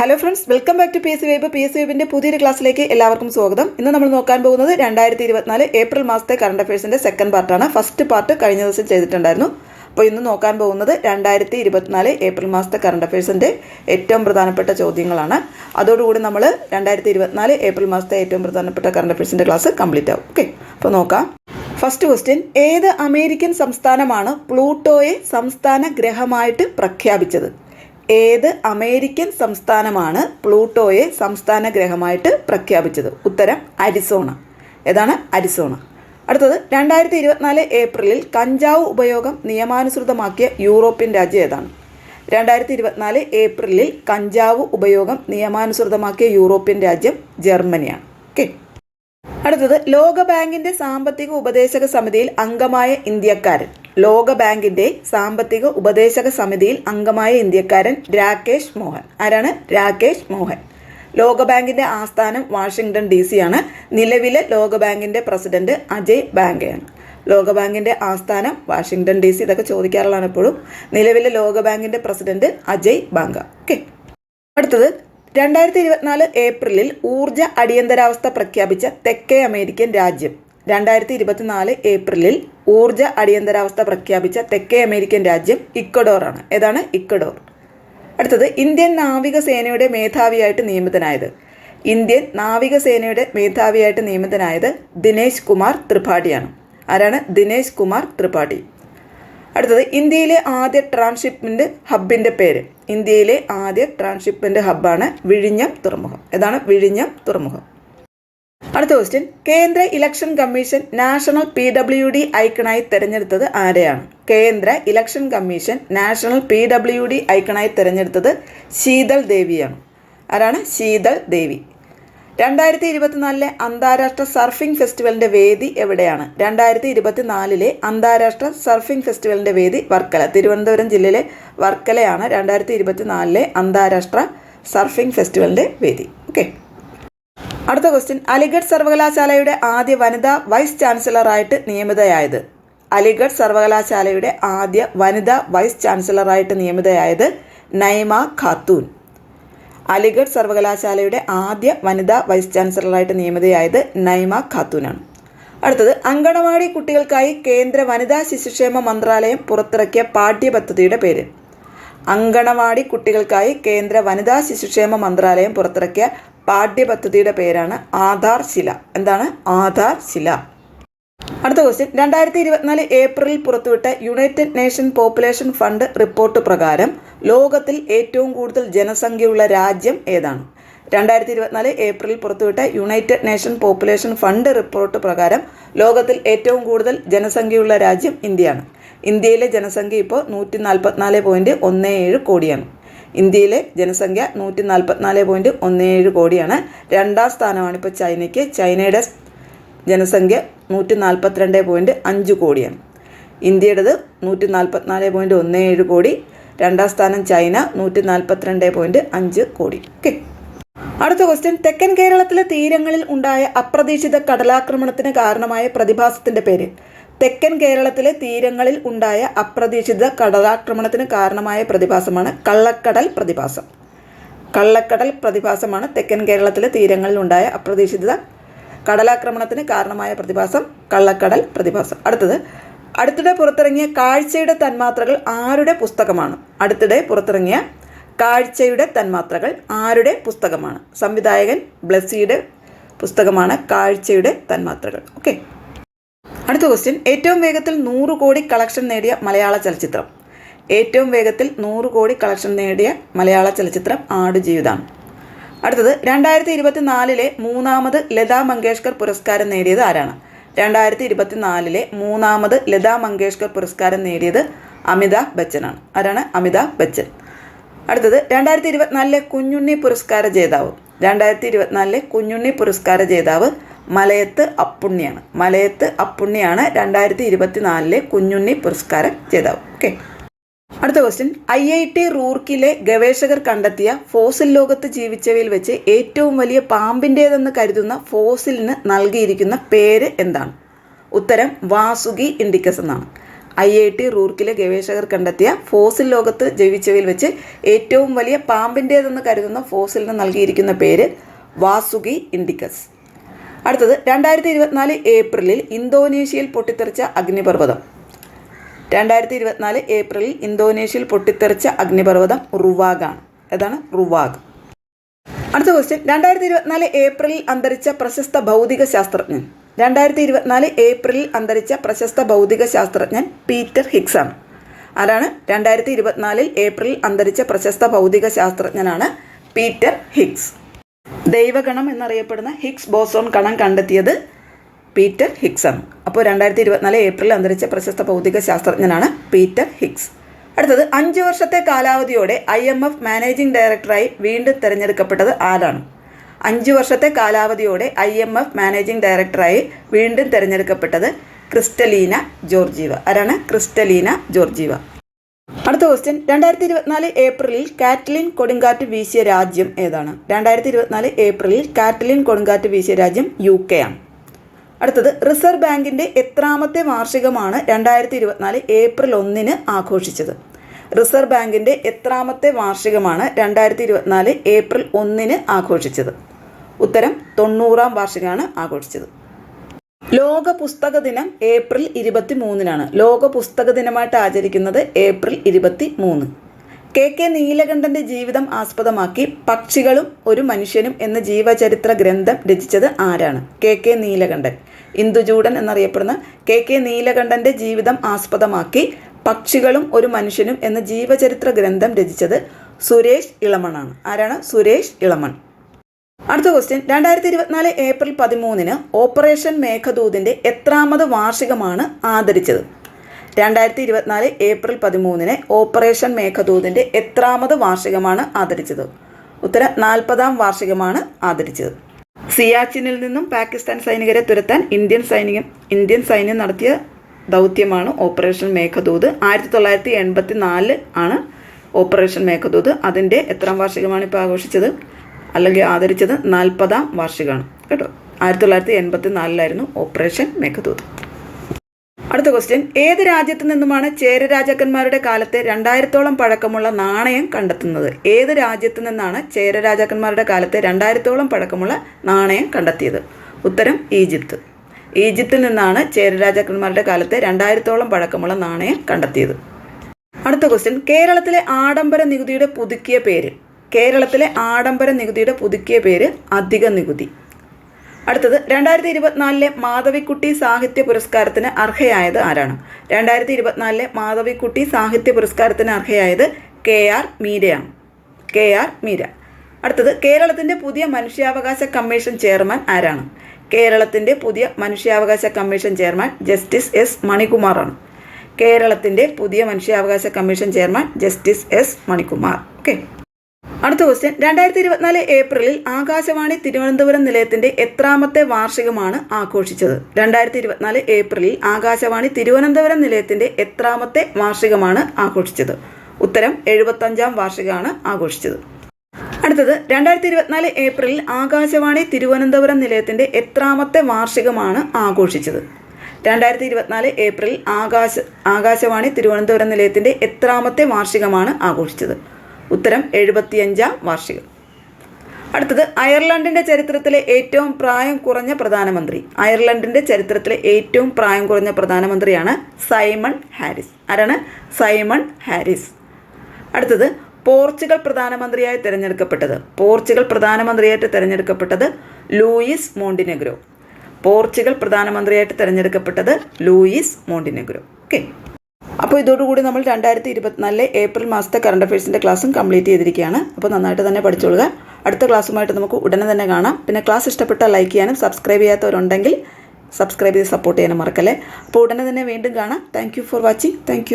Hello friends welcome back to P S web P S വെബിന്റെ പുതിയൊരു ക്ലാസ്സിലേക്ക് എല്ലാവർക്കും സ്വാഗതം. ഇന്ന് നമ്മൾ നോക്കാൻ പോകുന്നത് രണ്ടായിരത്തി ഇരുപത്തിനാല് ഏപ്രിൽ മാസത്തെ കറണ്ട് അഫയേഴ്സിന്റെ സെക്കൻഡ് പാർട്ടാണ് ഫസ്റ്റ് പാർട്ട് കഴിഞ്ഞ ദിവസം ചെയ്തിട്ടുണ്ടായിരുന്നു. അപ്പോൾ ഇന്ന് നോക്കാൻ പോകുന്നത് രണ്ടായിരത്തി ഇരുപത്തിനാല് ഏപ്രിൽ മാസത്തെ കറണ്ട് അഫയേഴ്സിന്റെ ഏറ്റവും പ്രധാനപ്പെട്ട ചോദ്യങ്ങളാണ്. അതോടുകൂടി നമ്മൾ രണ്ടായിരത്തി ഇരുപത്തിനാല് ഏപ്രിൽ മാസത്തെ ഏറ്റവും പ്രധാനപ്പെട്ട കറണ്ട് അഫയേഴ്സിന്റെ ക്ലാസ് കംപ്ലീറ്റ് ആവും. ഓക്കെ അപ്പോൾ നോക്കാം. ഫസ്റ്റ് ക്വസ്റ്റ്യൻ ഏത് അമേരിക്കൻ സംസ്ഥാനമാണ് പ്ലൂട്ടോയെ സംസ്ഥാന ഗ്രഹമായിട്ട് പ്രഖ്യാപിച്ചത്? ഏത് അമേരിക്കൻ സംസ്ഥാനമാണ് പ്ലൂട്ടോയെ സംസ്ഥാന ഗ്രഹമായിട്ട് പ്രഖ്യാപിച്ചത്? ഉത്തരം അരിസോണ. ഏതാണ്? അരിസോണ. അടുത്തത് രണ്ടായിരത്തി ഇരുപത്തിനാല് ഏപ്രിലിൽ കഞ്ചാവ് ഉപയോഗം നിയമാനുസൃതമാക്കിയ യൂറോപ്യൻ രാജ്യം ഏതാണ്? രണ്ടായിരത്തി ഇരുപത്തിനാല് ഏപ്രിലിൽ കഞ്ചാവ് ഉപയോഗം നിയമാനുസൃതമാക്കിയ യൂറോപ്യൻ രാജ്യം ജർമ്മനിയാണ്. ഓക്കെ. അടുത്തത് ലോകബാങ്കിന്റെ സാമ്പത്തിക ഉപദേശക സമിതിയിൽ അംഗമായ ഇന്ത്യക്കാരൻ. ലോകബാങ്കിന്റെ സാമ്പത്തിക ഉപദേശക സമിതിയിൽ അംഗമായ ഇന്ത്യക്കാരൻ രാകേഷ് മോഹൻ. ആരാണ്? രാകേഷ് മോഹൻ. ലോകബാങ്കിന്റെ ആസ്ഥാനം വാഷിംഗ്ടൺ ഡി സി ആണ്. നിലവിലെ ലോകബാങ്കിന്റെ പ്രസിഡന്റ് അജയ് ബാങ്കയാണ്. ലോകബാങ്കിന്റെ ആസ്ഥാനം വാഷിംഗ്ടൺ ഡി സി ഇതൊക്കെ ചോദിക്കാറുള്ളതാണ് എപ്പോഴും. നിലവിലെ ലോകബാങ്കിന്റെ പ്രസിഡന്റ് അജയ് ബാങ്ക. ഓക്കെ. അടുത്തത് രണ്ടായിരത്തി ഇരുപത്തിനാല് ഏപ്രിലിൽ ഊർജ അടിയന്തരാവസ്ഥ പ്രഖ്യാപിച്ച തെക്കേ അമേരിക്കൻ രാജ്യം. രണ്ടായിരത്തി ഇരുപത്തിനാല് ഏപ്രിലിൽ ഊർജ അടിയന്തരാവസ്ഥ പ്രഖ്യാപിച്ച തെക്കേ അമേരിക്കൻ രാജ്യം ഇക്വഡോറാണ്. ഏതാണ് ഇക്വഡോർ? അടുത്തത് ഇന്ത്യൻ നാവികസേനയുടെ മേധാവിയായിട്ട് നിയമിതനായത്. ഇന്ത്യൻ നാവികസേനയുടെ മേധാവിയായിട്ട് നിയമിതനായത് ദിനേശ് കുമാർ ത്രിപാഠിയാണ്. ആരാണ്? ദിനേശ് കുമാർ ത്രിപാഠി. അടുത്തത് ഇന്ത്യയിലെ ആദ്യ ട്രാൻസ്ഷിപ്മെന്റ് ഹബിന്റെ പേര്. ഇന്ത്യയിലെ ആദ്യ ട്രാൻസ്ഷിപ്മെന്റ് ഹബ്ബാണ് വിഴിഞ്ഞം തുറമുഖം. ഏതാണ്? വിഴിഞ്ഞം തുറമുഖം. അടുത്ത ക്വസ്റ്റ്യൻ കേന്ദ്ര election commission national P W D ഐക്കണായി തിരഞ്ഞെടുത്തത് ആരെയാണ്? കേന്ദ്ര election commission national P W D ഐക്കണായി തിരഞ്ഞെടുത്തത് ശീതൾ ദേവിയാണ്. ആരാണ്? ശീതൾ ദേവി. രണ്ടായിരത്തി ഇരുപത്തിനാലിലെ അന്താരാഷ്ട്ര സർഫിംഗ് ഫെസ്റ്റിവലിന്റെ വേദി എവിടെയാണ്? രണ്ടായിരത്തി ഇരുപത്തിനാലിലെ അന്താരാഷ്ട്ര സർഫിംഗ് ഫെസ്റ്റിവലിന്റെ വേദി വർക്കല തിരുവനന്തപുരം ജില്ലയിലെ വർക്കലയാണ് രണ്ടായിരത്തി ഇരുപത്തിനാലിലെ അന്താരാഷ്ട്ര സർഫിംഗ് ഫെസ്റ്റിവലിന്റെ വേദി. ഓക്കെ അടുത്ത ക്വസ്റ്റ്യൻ അലിഗഡ് സർവകലാശാലയുടെ ആദ്യ വനിതാ വൈസ് ചാൻസലറായിട്ട് നിയമിതയായത്. അലിഗഡ് സർവകലാശാലയുടെ ആദ്യ വനിതാ വൈസ് ചാൻസലറായിട്ട് നിയമിതയായത് നൈമ ഖാത്തൂൻ. അലിഗഡ് സർവകലാശാലയുടെ ആദ്യ വനിതാ വൈസ് ചാൻസലറായിട്ട് നിയമിതയായത് നൈമ ഖാത്തൂനാണ്. അടുത്തത് അങ്കണവാടി കുട്ടികൾക്കായി കേന്ദ്ര വനിതാ ശിശുക്ഷേമ മന്ത്രാലയം പുറത്തിറക്കിയ പാഠ്യപദ്ധതിയുടെ പേര്. അങ്കണവാടി കുട്ടികൾക്കായി കേന്ദ്ര വനിതാ ശിശുക്ഷേമ മന്ത്രാലയം പുറത്തിറക്കിയ പാഠ്യപദ്ധതിയുടെ പേരാണ് ആധാർ ശില. എന്താണ്? ആധാർ ശില. അടുത്ത ക്വസ്റ്റ്യൻ രണ്ടായിരത്തി ഇരുപത്തിനാല് ഏപ്രിലിൽ പുറത്തുവിട്ട United Nation population fund report പ്രകാരം ലോകത്തിൽ ഏറ്റവും കൂടുതൽ ജനസംഖ്യയുള്ള രാജ്യം ഏതാണ്? രണ്ടായിരത്തി ഇരുപത്തിനാല് ഏപ്രിലിൽ പുറത്തുവിട്ട United Nation population fund report പ്രകാരം ലോകത്തിൽ ഏറ്റവും കൂടുതൽ ജനസംഖ്യയുള്ള രാജ്യം ഇന്ത്യയാണ്. ഇന്ത്യയിലെ ജനസംഖ്യ ഇപ്പോൾ നൂറ്റി നാൽപ്പത്തിനാല് പോയിന്റ് ഒന്ന് ഏഴ് കോടിയാണ്. ഇന്ത്യയിലെ ജനസംഖ്യ നൂറ്റി നാൽപ്പത്തിനാല് പോയിന്റ് ഒന്ന് ഏഴ് കോടിയാണ്. രണ്ടാം സ്ഥാനമാണ് ഇപ്പോൾ ചൈനയ്ക്ക്. ചൈനയുടെ ജനസംഖ്യ നൂറ്റി നാൽപ്പത്തിരണ്ട് പോയിന്റ് അഞ്ച് കോടിയാണ്. ഇന്ത്യയുടേത് നൂറ്റി നാൽപ്പത്തിനാല് പോയിന്റ് ഒന്ന് ഏഴ് കോടി. രണ്ടാം സ്ഥാനം ചൈന നൂറ്റി നാൽപ്പത്തിരണ്ട് പോയിന്റ് അഞ്ച് കോടി. ഓക്കെ. അടുത്ത ക്വസ്റ്റ്യൻ തെക്കൻ കേരളത്തിലെ തീരങ്ങളിൽ ഉണ്ടായ അപ്രതീക്ഷിത കടലാക്രമണത്തിന് കാരണമായ പ്രതിഭാസത്തിന്റെ പേര്. തെക്കൻ കേരളത്തിലെ തീരങ്ങളിൽ ഉണ്ടായ അപ്രതീക്ഷിത കടലാക്രമണത്തിന് കാരണമായ പ്രതിഭാസമാണ് കള്ളക്കടൽ പ്രതിഭാസം. കള്ളക്കടൽ പ്രതിഭാസമാണ് തെക്കൻ കേരളത്തിലെ തീരങ്ങളിൽ ഉണ്ടായ അപ്രതീക്ഷിത കടലാക്രമണത്തിന് കാരണമായ പ്രതിഭാസം കള്ളക്കടൽ പ്രതിഭാസം. അടുത്തത് അടുത്തിടെ പുറത്തിറങ്ങിയ കാഴ്ചയുടെ തന്മാത്രകൾ ആരുടെ പുസ്തകമാണ്? അടുത്തിടെ പുറത്തിറങ്ങിയ കാഴ്ചയുടെ തന്മാത്രകൾ ആരുടെ പുസ്തകമാണ്? സംവിധായകൻ ബ്ലസ്സിയുടെ പുസ്തകമാണ് കാഴ്ചയുടെ തന്മാത്രകൾ. ഓക്കെ. അടുത്ത ക്വസ്റ്റ്യൻ ഏറ്റവും വേഗത്തിൽ നൂറ് കോടി കളക്ഷൻ നേടിയ മലയാള ചലച്ചിത്രം. ഏറ്റവും വേഗത്തിൽ നൂറ് കോടി കളക്ഷൻ നേടിയ മലയാള ചലച്ചിത്രം ആടുജീവിതമാണ് അടുത്തത് രണ്ടായിരത്തി ഇരുപത്തി നാലിലെ മൂന്നാമത് ലതാ മങ്കേഷ്കർ പുരസ്കാരം നേടിയത് ആരാണ്? രണ്ടായിരത്തി ഇരുപത്തി നാലിലെ മൂന്നാമത് ലതാ മങ്കേഷ്കർ പുരസ്കാരം നേടിയത് അമിതാഭ് ബച്ചനാണ്. ആരാണ്? അമിതാഭ് ബച്ചൻ. അടുത്തത് രണ്ടായിരത്തി ഇരുപത്തിനാലിലെ കുഞ്ഞുണ്ണി പുരസ്കാര ജേതാവ്. രണ്ടായിരത്തി ഇരുപത്തിനാലിലെ കുഞ്ഞുണ്ണി പുരസ്കാര ജേതാവ് മലയത്ത് അപ്പുണ്ണിയാണ്. മലയത്ത് അപ്പുണ്ണിയാണ് രണ്ടായിരത്തി ഇരുപത്തി നാലിലെ കുഞ്ഞുണ്ണി പുരസ്കാരം ജേതാവ്. ഓക്കെ. അടുത്ത ക്വസ്റ്റ്യൻ ഐ ഐ ടി റൂർക്കിലെ ഗവേഷകർ കണ്ടെത്തിയ ഫോസിൽ ലോകത്ത് ജീവിച്ചവയിൽ വെച്ച് ഏറ്റവും വലിയ പാമ്പിന്റേതെന്ന് കരുതുന്ന ഫോസിലിന് നൽകിയിരിക്കുന്ന പേര് എന്താണ്? ഉത്തരം വാസുകി ഇൻഡിക്കസ് എന്നാണ്. ഐ ഐ ടി റൂർക്കിലെ ഗവേഷകർ കണ്ടെത്തിയ ഫോസിൽ ലോകത്ത് ജീവിച്ചവയിൽ വെച്ച് ഏറ്റവും വലിയ പാമ്പിന്റേതെന്ന് കരുതുന്ന ഫോസിലിന് നൽകിയിരിക്കുന്ന പേര് വാസുകി ഇൻഡിക്കസ്. അടുത്തത് രണ്ടായിരത്തി ഇരുപത്തിനാല് ഏപ്രിലിൽ ഇന്തോനേഷ്യയിൽ പൊട്ടിത്തെറിച്ച അഗ്നിപർവതം. രണ്ടായിരത്തി ഇരുപത്തിനാല് ഏപ്രിലിൽ ഇന്തോനേഷ്യയിൽ പൊട്ടിത്തെറിച്ച അഗ്നിപർവതം റുവാഗാണ്. ഏതാണ്? റുവാഗ്. അടുത്ത ക്വസ്റ്റ്യൻ രണ്ടായിരത്തി ഇരുപത്തിനാല് ഏപ്രിലിൽ അന്തരിച്ച പ്രശസ്ത ഭൗതിക ശാസ്ത്രജ്ഞൻ. രണ്ടായിരത്തി ഇരുപത്തിനാല് ഏപ്രിലിൽ അന്തരിച്ച പ്രശസ്ത ഭൗതിക ശാസ്ത്രജ്ഞൻ പീറ്റർ ഹിക്സ് ആണ് ആരാണ്? രണ്ടായിരത്തി ഇരുപത്തിനാലിൽ ഏപ്രിലിൽ അന്തരിച്ച പ്രശസ്ത ഭൗതിക ശാസ്ത്രജ്ഞനാണ് പീറ്റർ ഹിക്സ് ദൈവഗണം എന്നറിയപ്പെടുന്ന ഹിക്സ് ബോസോൺ കണം കണ്ടെത്തിയത് പീറ്റർ ഹിക്സ് ആണ് അപ്പോൾ രണ്ടായിരത്തി ഇരുപത്തിനാല് ഏപ്രിൽ അന്തരിച്ച പ്രശസ്ത ഭൗതിക ശാസ്ത്രജ്ഞനാണ് പീറ്റർ ഹിക്സ് അടുത്തത് അഞ്ച് വർഷത്തെ കാലാവധിയോടെ ഐ എം എഫ് മാനേജിംഗ് ഡയറക്ടറായി വീണ്ടും തിരഞ്ഞെടുക്കപ്പെട്ടത് ആരാണ്? അഞ്ച് വർഷത്തെ കാലാവധിയോടെ ഐ എം എഫ് മാനേജിംഗ് ഡയറക്ടറായി വീണ്ടും തിരഞ്ഞെടുക്കപ്പെട്ടത് ക്രിസ്റ്റലീന ജോർജീവ. ആരാണ്? Kristalina Georgieva. അടുത്ത ക്വസ്റ്റ്യൻ രണ്ടായിരത്തി ഇരുപത്തിനാല് ഏപ്രിലിൽ കാറ്റലിൻ കൊടുങ്കാറ്റ് വീശിയ രാജ്യം ഏതാണ്? രണ്ടായിരത്തി ഇരുപത്തിനാല് ഏപ്രിലിൽ കാറ്റലിൻ കൊടുങ്കാറ്റ് വീശിയ രാജ്യം യു കെ ആണ്. അടുത്തത് റിസർവ് ബാങ്കിന്റെ എത്രാമത്തെ വാർഷികമാണ് രണ്ടായിരത്തി ഇരുപത്തിനാല് ഏപ്രിൽ ഒന്നിന് ആഘോഷിച്ചത്? റിസർവ് ബാങ്കിന്റെ എത്രാമത്തെ വാർഷികമാണ് രണ്ടായിരത്തി ഇരുപത്തിനാല് ഏപ്രിൽ ഒന്നിന് ആഘോഷിച്ചത്? ഉത്തരം തൊണ്ണൂറാം വാർഷികമാണ് ആഘോഷിച്ചത്. ലോക പുസ്തക ദിനം ഏപ്രിൽ ഇരുപത്തി മൂന്നിനാണ് ലോക പുസ്തക ദിനമായിട്ട് ആചരിക്കുന്നത് ഏപ്രിൽ ഇരുപത്തി മൂന്ന് കെ കെ നീലകണ്ഠന്റെ ജീവിതം ആസ്പദമാക്കി പക്ഷികളും ഒരു മനുഷ്യനും എന്ന ജീവചരിത്ര ഗ്രന്ഥം രചിച്ചത് ആരാണ്? K K Neelakantan. ഇന്ദുചൂടൻ എന്നറിയപ്പെടുന്ന കെ കെ നീലകണ്ഠന്റെ ജീവിതം ആസ്പദമാക്കി പക്ഷികളും ഒരു മനുഷ്യനും എന്ന ജീവചരിത്ര ഗ്രന്ഥം രചിച്ചത് സുരേഷ് ഇളമണാണ്. ആരാണ്? സുരേഷ് ഇളമൺ. അടുത്ത ക്വസ്റ്റ്യൻ രണ്ടായിരത്തി ഇരുപത്തിനാല് ഏപ്രിൽ പതിമൂന്നിന് ഓപ്പറേഷൻ മേഘദൂതിന്റെ എത്രാമത് വാർഷികമാണ് ആദരിച്ചത്? രണ്ടായിരത്തി ഇരുപത്തിനാല് ഏപ്രിൽ പതിമൂന്നിന് ഓപ്പറേഷൻ മേഘദൂതിന്റെ എത്രാമത് വാർഷികമാണ് ആദരിച്ചത്? ഉത്തരം നാൽപ്പതാം വാർഷികമാണ് ആദരിച്ചത്. സിയാച്ചിനിൽ നിന്നും പാകിസ്ഥാൻ സൈനികരെ തുരത്താൻ ഇന്ത്യൻ സൈനികം ഇന്ത്യൻ സൈന്യം നടത്തിയ ദൗത്യമാണ് ഓപ്പറേഷൻ മേഘദൂത്. ആയിരത്തി തൊള്ളായിരത്തി എൺപത്തി നാല് ആണ് ഓപ്പറേഷൻ മേഘദൂത്. അതിന്റെ എത്രാം വാർഷികമാണ് ഇപ്പോൾ ആഘോഷിച്ചത്? അല്ലെങ്കിൽ ആദരിച്ചത് നാൽപ്പതാം വാർഷികമാണ്. കേട്ടോ? ആയിരത്തി തൊള്ളായിരത്തി എൺപത്തി നാലിലായിരുന്നു ഓപ്പറേഷൻ മേഘദൂത്. അടുത്ത ക്വസ്റ്റ്യൻ ഏത് രാജ്യത്തു നിന്നുമാണ് ചേര രാജാക്കന്മാരുടെ കാലത്തെ രണ്ടായിരത്തോളം പഴക്കമുള്ള നാണയം കണ്ടെത്തുന്നത്? ഏത് രാജ്യത്തു നിന്നാണ് ചേര രാജാക്കന്മാരുടെ കാലത്തെ രണ്ടായിരത്തോളം പഴക്കമുള്ള നാണയം കണ്ടെത്തിയത്? ഉത്തരം ഈജിപ്ത്. ഈജിപ്തിൽ നിന്നാണ് ചേര രാജാക്കന്മാരുടെ കാലത്തെ രണ്ടായിരത്തോളം പഴക്കമുള്ള നാണയം കണ്ടെത്തിയത്. അടുത്ത ക്വസ്റ്റ്യൻ കേരളത്തിലെ ആഡംബര നികുതിയുടെ പുതുക്കിയ പേര്. കേരളത്തിലെ ആഡംബര നികുതിയുടെ പുതുക്കിയ പേര് അധിക നികുതി. അടുത്തത് രണ്ടായിരത്തി ഇരുപത്തിനാലിലെ മാധവിക്കുട്ടി സാഹിത്യ പുരസ്കാരത്തിന് അർഹയായത് ആരാണ്? രണ്ടായിരത്തി ഇരുപത്തിനാലിലെ മാധവിക്കുട്ടി സാഹിത്യ പുരസ്കാരത്തിന് അർഹയായത് K R മീരയാണ്. K R Meera. അടുത്തത് കേരളത്തിന്റെ പുതിയ മനുഷ്യാവകാശ കമ്മീഷൻ ചെയർമാൻ ആരാണ്? കേരളത്തിന്റെ പുതിയ മനുഷ്യാവകാശ കമ്മീഷൻ ചെയർമാൻ ജസ്റ്റിസ് എസ് മണികുമാറാണ്. കേരളത്തിന്റെ പുതിയ മനുഷ്യാവകാശ commission chairman justice S Manikumar. Okay. അടുത്ത ക്വസ്റ്റ്യൻ രണ്ടായിരത്തി ഇരുപത്തിനാല് ഏപ്രിലിൽ ആകാശവാണി തിരുവനന്തപുരം നിലയത്തിന്റെ എത്രാമത്തെ വാർഷികമാണ് ആഘോഷിച്ചത്. രണ്ടായിരത്തി ഇരുപത്തിനാല് ഏപ്രിലിൽ ആകാശവാണി തിരുവനന്തപുരം നിലയത്തിന്റെ എത്രാമത്തെ വാർഷികമാണ് ആഘോഷിച്ചത്. ഉത്തരം എഴുപത്തഞ്ചാം വാർഷികമാണ് ആഘോഷിച്ചത്. അടുത്തത് രണ്ടായിരത്തി ഇരുപത്തിനാല് ഏപ്രിലിൽ ആകാശവാണി തിരുവനന്തപുരം നിലയത്തിന്റെ എത്രാമത്തെ വാർഷികമാണ് ആഘോഷിച്ചത്. രണ്ടായിരത്തി ഇരുപത്തിനാല് ഏപ്രിൽ ആകാശ ആകാശവാണി തിരുവനന്തപുരം നിലയത്തിന്റെ എത്രാമത്തെ വാർഷികമാണ് ആഘോഷിച്ചത്. ഉത്തരം എഴുപത്തിയഞ്ചാം വാർഷികം. അടുത്തത് അയർലൻഡിന്റെ ചരിത്രത്തിലെ ഏറ്റവും പ്രായം കുറഞ്ഞ പ്രധാനമന്ത്രി. അയർലൻഡിന്റെ ചരിത്രത്തിലെ ഏറ്റവും പ്രായം കുറഞ്ഞ പ്രധാനമന്ത്രിയാണ് സൈമൺ ഹാരിസ്. ആരാണ്? Simon Harris. അടുത്തത് പോർച്ചുഗൽ പ്രധാനമന്ത്രിയായി തിരഞ്ഞെടുക്കപ്പെട്ടത്. പോർച്ചുഗൽ പ്രധാനമന്ത്രിയായിട്ട് തിരഞ്ഞെടുക്കപ്പെട്ടത് ലൂയിസ് മോണ്ടിനെഗ്രോ. പോർച്ചുഗൽ പ്രധാനമന്ത്രിയായിട്ട് തിരഞ്ഞെടുക്കപ്പെട്ടത് ലൂയിസ് മോണ്ടിനെഗ്രോ. ഓക്കെ. അപ്പോൾ ഇതോടുകൂടി നമ്മൾ രണ്ടായിരത്തി ഇരുപത്തിനാലിലെ ഏപ്രിൽ മാസത്തെ കറണ്ട് അഫയേഴ്സിന്റെ ക്ലാസ്സും കംപ്ലീറ്റ് ചെയ്തിരിക്കുകയാണ്. അപ്പോൾ നന്നായിട്ട് തന്നെ പഠിച്ചോളുക. അടുത്ത ക്ലാസ്സുമായിട്ട് നമുക്ക് ഉടനെ തന്നെ കാണാം. പിന്നെ ക്ലാസ് ഇഷ്ടപ്പെട്ടാൽ ലൈക്ക് ചെയ്യാനും സബ്സ്ക്രൈബ് ചെയ്യാത്തവരുണ്ടെങ്കിൽ സബ്സ്ക്രൈബ് ചെയ്ത് സപ്പോർട്ട് ചെയ്യാനും മറക്കല്ലേ. അപ്പോൾ ഉടനെ തന്നെ വീണ്ടും കാണാം. Thank for watching thank